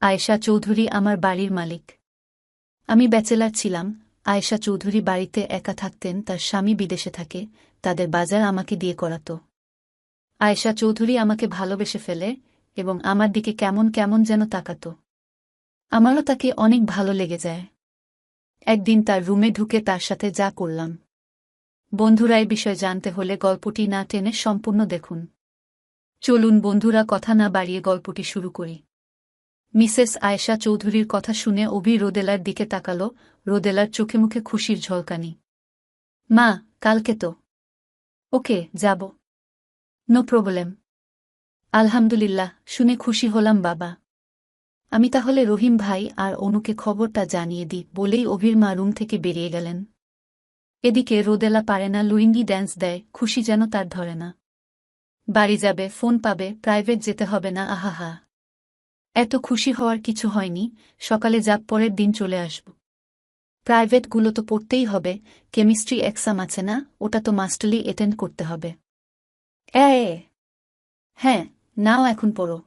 আয়েশা চৌধুরী আমার বাড়ির মালিক। আমি ব্যাচেলার ছিলাম, আয়েশা চৌধুরী বাড়িতে একা থাকতেন, তার স্বামী বিদেশে থাকে, তাদের বাজার আমাকে দিয়ে করাত। আয়েশা চৌধুরী আমাকে ভালোবেসে ফেলে এবং আমার দিকে কেমন কেমন যেন তাকাত। আমারও তাকে অনেক ভালো লেগে যায়। একদিন তার রুমে ঢুকে তার সাথে যা করলাম। বন্ধুরা এই বিষয় জানতে হলে গল্পটি না টেনে সম্পূর্ণ দেখুন। চলুন বন্ধুরা, কথা না বাড়িয়ে গল্পটি শুরু করি। মিসেস আয়েশা চৌধুরীর কথা শুনে অভি রোদেলার দিকে তাকালো, রোদেলার চোখে মুখে খুশির ঝলকানি। মা, কালকে তো। ওকে, যাব। No problem. আলহামদুলিল্লাহ, শুনে খুশি হলাম বাবা। আমি তাহলে রহিম ভাই আর অনুকে খবরটা জানিয়ে দিই, বলেই অভির মা রুম থেকে বেরিয়ে গেলেন। এদিকে রোদেলা পারে না, লুইঙ্গি ড্যান্স দেয়, খুশি যেন তার ধরে না। বাড়ি যাবে, ফোন পাবে, প্রাইভেট যেতে হবে না, আহাহা। এত খুশি হওয়ার কিছু হয়নি, সকালে যাব পরের দিন চলে আসব। প্রাইভেটগুলো তো পড়তেই হবে, কেমিস্ট্রি এক্সাম আছে না, ওটা তো মাস্টারলি অ্যাটেন্ড করতে হবে। এ এ। হ্যাঁ নাও এখন পড়ো।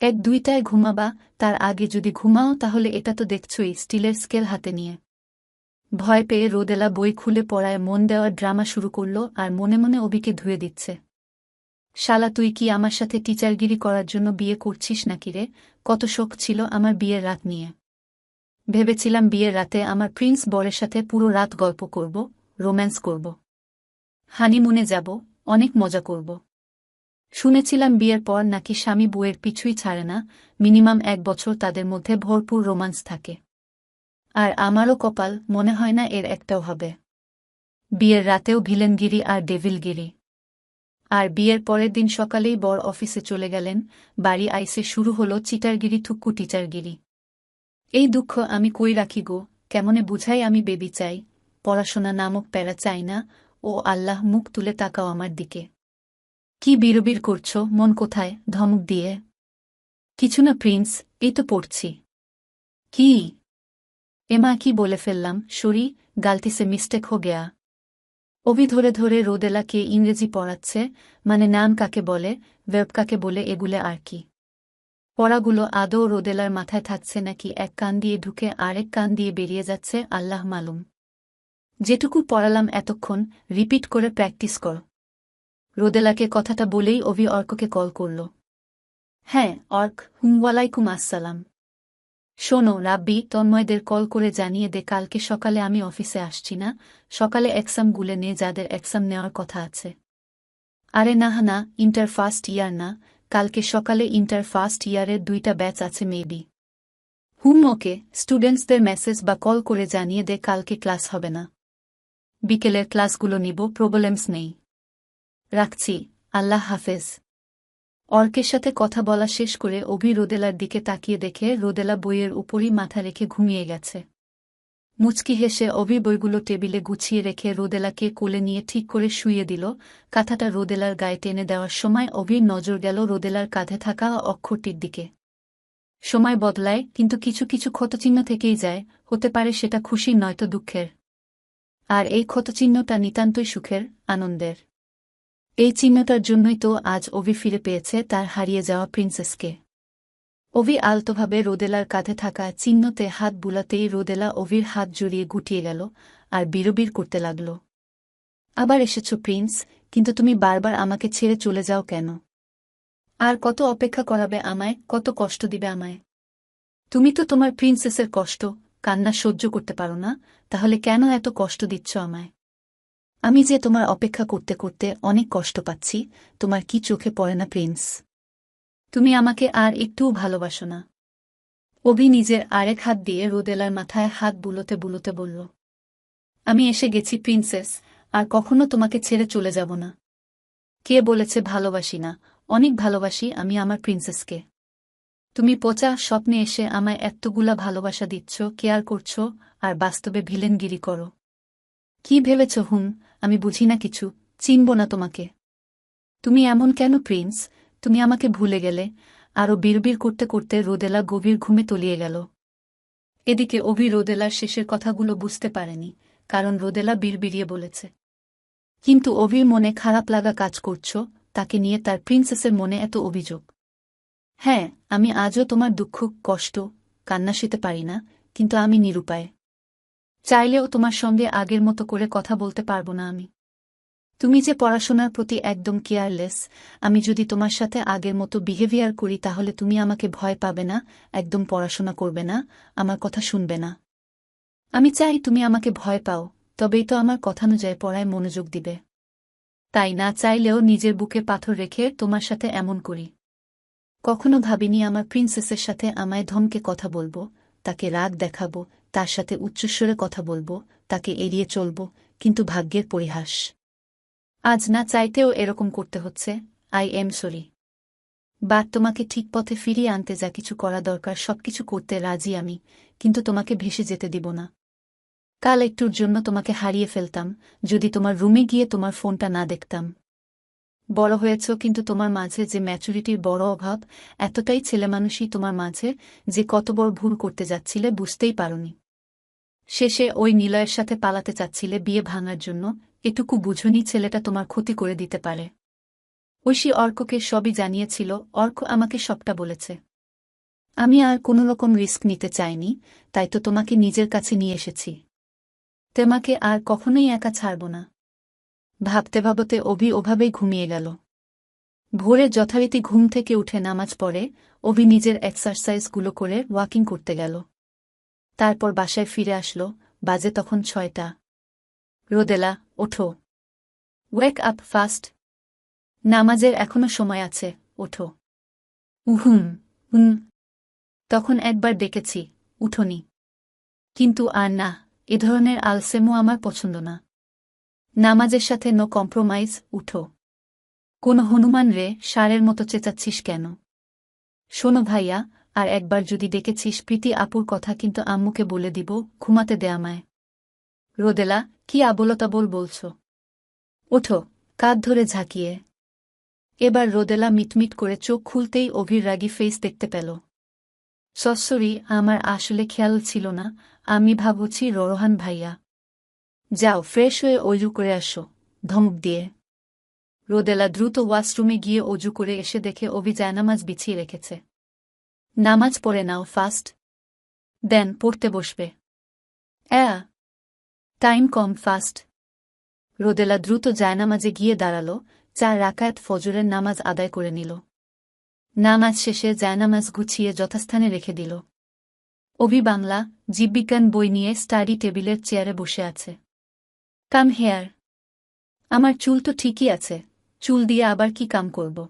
এক দুইটায় ঘুমাবা, তার আগে যদি ঘুমাও তাহলে এটা তো দেখছই স্টিলের স্কেল হাতে নিয়ে। ভয় পেয়ে রোদেলা বই খুলে পড়ায় মন দেওয়ার ড্রামা শুরু করল আর মনে মনে অবিকে ধুয়ে দিচ্ছে। শালা, তুই কি আমার সাথে টিচারগিরি করার জন্য বিয়ে করছিস নাকি রে? কত শোক ছিল আমার বিয়ের রাত নিয়ে। ভেবেছিলাম বিয়ের রাতে আমার প্রিন্স বরের সাথে পুরো রাত গল্প করব, রোম্যান্স করব। হানিমুনে যাব, অনেক মজা করব। শুনেছিলাম বিয়ের পর নাকি স্বামী বউয়ের পিছুই ছাড়ে না, মিনিমাম এক বছর তাদের মধ্যে ভরপুর রোমান্স থাকে। আর আমারও কপাল মনে হয় না এর একটাও হবে। বিয়ের রাতেও ভিলেনগিরি আর ডেভিলগিরি। আর বিয়ের পরের দিন সকালেই বর অফিসে চলে গেলেন, বাড়ি আইসে শুরু হলো চিটারগিরি থুক্কু টিচারগিরি। এই দুঃখ আমি কই রাখি গো, কেমনে বুঝাই আমি বেবি চাই, পড়াশোনা নামক প্যারা চাই না, ও আল্লাহ মুখ তুলে তাকাও আমার দিকে। কি বিরবির করছ, মন কোথায়, ধমক দিয়ে? কিছু না প্রিন্স, এই তো পড়ছি। কি? এমা কি বলে ফেললাম সরি গালতিসে মিস্টেক হো গেয়া। অভি ধরে ধরে রোদেলাকে ইংরেজি পড়াচ্ছে মানে নাম কাকে বলে ওয়েব কাকে বলে এগুলে আর কি। পড়াগুলো আদৌ রোদেলার মাথায় থাকছে নাকি এক কান দিয়ে ঢুকে আরেক কান দিয়ে বেরিয়ে যাচ্ছে, আল্লাহ মালুম। যেটুকু পড়ালাম এতক্ষণ রিপিট করে প্র্যাকটিস কর। রোদেলাকে কথাটা বলেই অভি অর্ককে কল করল। হ্যাঁ অর্ক, হুম ওয়ালাইকুম আসসালাম। শোনো, রাব্বি, তন্ময়দের কল করে জানিয়ে দে, কালকে সকালে আমি অফিসে আসছি না? সকালে এক্সাম গুলে নে, যাদের এক্সাম নেওয়ার কথা আছে। আরে না না, ইন্টার ফার্স্ট ইয়ার না। কালকে সকালে ইন্টার ফার্স্ট ইয়ারের দুইটা ব্যাচ আছে, মেবি। Hmm, okay. স্টুডেন্টসদের মেসেজ বা কল করে জানিয়ে দে, কালকে ক্লাস হবে না। বিকেলের ক্লাসগুলো নিব, প্রবলেমস নেই। রাখছি। আল্লাহ হাফেজ। অর্কের সাথে কথা বলা শেষ করে অভি রোদেলার দিকে তাকিয়ে দেখে রোদেলা বইয়ের উপরই মাথা রেখে ঘুমিয়ে গেছে। মুচকি হেসে অভি বইগুলো টেবিলে গুছিয়ে রেখে রোদেলাকে কোলে নিয়ে ঠিক করে শুইয়ে দিল। কাঁথাটা রোদেলার গায়ে টেনে দেওয়ার সময় অভির নজর গেল রোদেলার কাঁধে থাকা অক্ষরটির দিকে। সময় বদলায়, কিন্তু কিছু কিছু ক্ষতচিহ্ন থেকেই যায়। হতে পারে সেটা খুশি, নয়তো দুঃখের। আর এই ক্ষতচিহ্নটা নিতান্তই সুখের, আনন্দের। এই চিহ্নটার জন্যই তো আজ অভি ফিরে পেয়েছে তার হারিয়ে যাওয়া প্রিন্সেসকে। অভি আলতোভাবে রোদেলার কাঁধে থাকা চিহ্নতে হাত বুলাতেই রোদেলা অভির হাত জড়িয়ে গুটিয়ে গেল আর বিরবির করতে লাগল। আবার এসেছ, প্রিন্স, কিন্তু তুমি বারবার আমাকে ছেড়ে চলে যাও কেন? আর কত অপেক্ষা করাবে আমায়, কত কষ্ট দিবে আমায়? তুমি তো তোমার প্রিন্সেসের কষ্ট, কান্না সহ্য করতে পারো না, তাহলে কেন এত কষ্ট দিচ্ছ আমায়? আমি যে তোমার অপেক্ষা করতে করতে অনেক কষ্ট পাচ্ছি, তোমার কি চোখে পড়ে না, প্রিন্স? তুমি আমাকে আর একটুও ভালোবাসো না। অভি নিজের আরেক হাত দিয়ে রোদেলার মাথায় হাত বুলোতে বুলোতে বলল, আমি এসে গেছি, প্রিন্সেস, আর কখনো তোমাকে ছেড়ে চলে যাব না। কে বলেছে ভালোবাসি না? অনেক ভালোবাসি আমি আমার প্রিন্সেসকে। তুমি পচা স্বপ্নে এসে আমায় এতগুলা ভালোবাসা দিচ্ছ, কেয়ার করছ, আর বাস্তবে ভিলেনগিরি করো। কি ভেবেছ হুম আমি বুঝি না কিছু, চিনব না তোমাকে। তুমি এমন কেন, প্রিন্স? তুমি আমাকে ভুলে গেলে। আরও বিড়বিড় করতে করতে রোদেলা গভীর ঘুমে তলিয়ে গেল। এদিকে অভি রোদেলার শেষের কথাগুলো বুঝতে পারেনি, কারণ রোদেলা বিড়বিড়িয়ে বলেছে। কিন্তু অভির মনে খারাপ লাগা কাজ করছ, তাকে নিয়ে তার প্রিন্সেসের মনে এত অভিযোগ। হ্যাঁ আমি আজও তোমার দুঃখ, কষ্ট, কান্না সেতে পারি না, কিন্তু আমি নিরুপায়। চাইলেও তোমার সঙ্গে আগের মতো করে কথা বলতে পারব না আমি। তুমি যে পড়াশোনার প্রতি একদম কেয়ারলেস, আমি যদি তোমার সাথে আগের মতো বিহেভিয়ার করি তাহলে তুমি আমাকে ভয় পাবে না, একদম পড়াশোনা করবে না, আমার কথা শুনবে না। আমি চাই তুমি আমাকে ভয় পাও, তবেই তো আমার কথানুযায়ী পড়ায় মনোযোগ দিবে। তাই না চাইলেও নিজের বুকে পাথর রেখে তোমার সাথে এমন করি। কখনো ভাবিনি আমার প্রিন্সেসের সাথে আমায় ধমকে কথা বলব, তাকে রাগ দেখাবো তার সাথে উচ্চস্বরে কথা বলব, তাকে এড়িয়ে চলব, কিন্তু ভাগ্যের পরিহাস। আজ না চাইতেও এরকম করতে হচ্ছে, আই এম সরি। বাট তোমাকে ঠিক পথে ফিরিয়ে আনতে যা কিছু করা দরকার, সবকিছু করতে রাজি আমি, কিন্তু তোমাকে ভেসে যেতে দিব না। কাল একটুর জন্য তোমাকে হারিয়ে ফেলতাম, যদি তোমার রুমে গিয়ে তোমার ফোনটা না দেখতাম। বড় হয়েছ কিন্তু তোমার মাঝে যে ম্যাচুরিটির বড় অভাব, এতটাই ছেলেমানুষই তোমার মাঝে যে কত বড় ভুল করতে যাচ্ছিলে বুঝতেই পারোনি। শেষে ওই নিলয়ের সাথে পালাতে চাচ্ছিলে বিয়ে ভাঙার জন্য, এটুকু বুঝনি ছেলেটা তোমার ক্ষতি করে দিতে পারে। ঐশী অর্ককে সবই জানিয়েছিল, অর্ক আমাকে সবটা বলেছে। আমি আর কোনোরকম রিস্ক নিতে চাইনি, তাই তো তোমাকে নিজের কাছে নিয়ে এসেছি। তোমাকে আর কখনোই একা ছাড়ব না। ভাবতে ভাবতে অভি ওভাবেই ঘুমিয়ে গেল। ভোরে যথারীতি ঘুম থেকে উঠে নামাজ পড়ে, অভি নিজের এক্সারসাইজগুলো করে ওয়াকিং করতে গেল। তারপর বাসায় ফিরে আসলো, বাজে তখন ছয়টা। রোদেলা, ওঠো। Wake up fast. নামাজের এখনও সময় আছে, ওঠো। উহুম হুম তখন একবার ডেকেছি, উঠোনি। কিন্তু আর না, এ ধরনের আলসেমও আমার পছন্দ না। নামাজের সাথে নো কম্প্রোমাইজ, উঠো। কোন হনুমান রে, সারের মতো চেঁচাচ্ছিস কেন? শোনো ভাইয়া আর একবার যদি ডেকেছিস প্রীতি আপুর কথা কিন্তু আম্মুকে বলে দিব, ঘুমাতে দে আমায়। রোদেলা, কি আবলতাবল বলছ? ওঠো, কাঁধ ধরে ঝাঁকিয়ে। এবার রোদেলা মিটমিট করে চোখ খুলতেই অভির রাগি ফেস দেখতে পেল। সসরি, আমার আসলে খেয়াল ছিল না, আমি ভাবছি রোহান ভাইয়া। যাও ফ্রেশ হয়ে অজু করে আসো, ধমক দিয়ে। রোদেলা দ্রুত ওয়াশরুমে গিয়ে অজু করে এসে দেখে অভি জায়নামাজ বিছিয়ে রেখেছে। নামাজ পড়ে নাও ফাস্ট। দেন পড়তে বসবে। অ্যা, টাইম কম ফাস্ট। রোদেলা দ্রুত জায়নামাজে গিয়ে দাঁড়াল, চার রাকায়াত ফজরের নামাজ আদায় করে নিল। নামাজ শেষে জায়নামাজ গুছিয়ে যথাস্থানে রেখে দিল। অভি বাংলা, জীববিজ্ঞান বই নিয়ে স্টাডি টেবিলের চেয়ারে বসে আছে। Come here. আমার চুল তো ঠিকই আছে, চুল দিয়ে আবার কি কাম করব?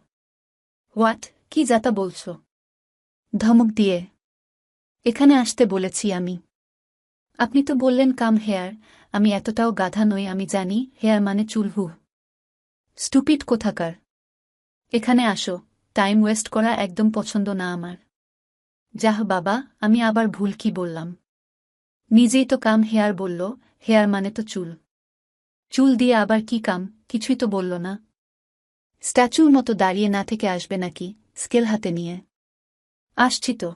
হোয়াট? কি যাতা বলছ? ধমক দিয়ে। এখানে আসতে বলেছি আমি। আপনি তো বললেন, কাম হেয়ার, আমি এতটাও গাধা নই, আমি জানি, হেয়ার মানে চুল হু। স্টুপিড কোথাকার? এখানে আসো, টাইম ওয়েস্ট করা একদম পছন্দ না আমার। যাহ বাবা, আমি আবার ভুল কি বললাম? নিজেই তো কাম হেয়ার বলল, হেয়ার মানে তো চুল। চুল দিয়ে আবার কি কাম, কিছুই তো বলল না। স্ট্যাচুর মতো দাঁড়িয়ে না থেকে আসবে নাকি, স্কেল হাতে নিয়ে। আসছি তো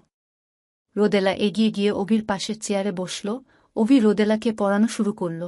রোদেলা এগিয়ে গিয়ে অভির পাশের চেয়ারে বসল। অভি রোদেলাকে পড়ানো শুরু করল।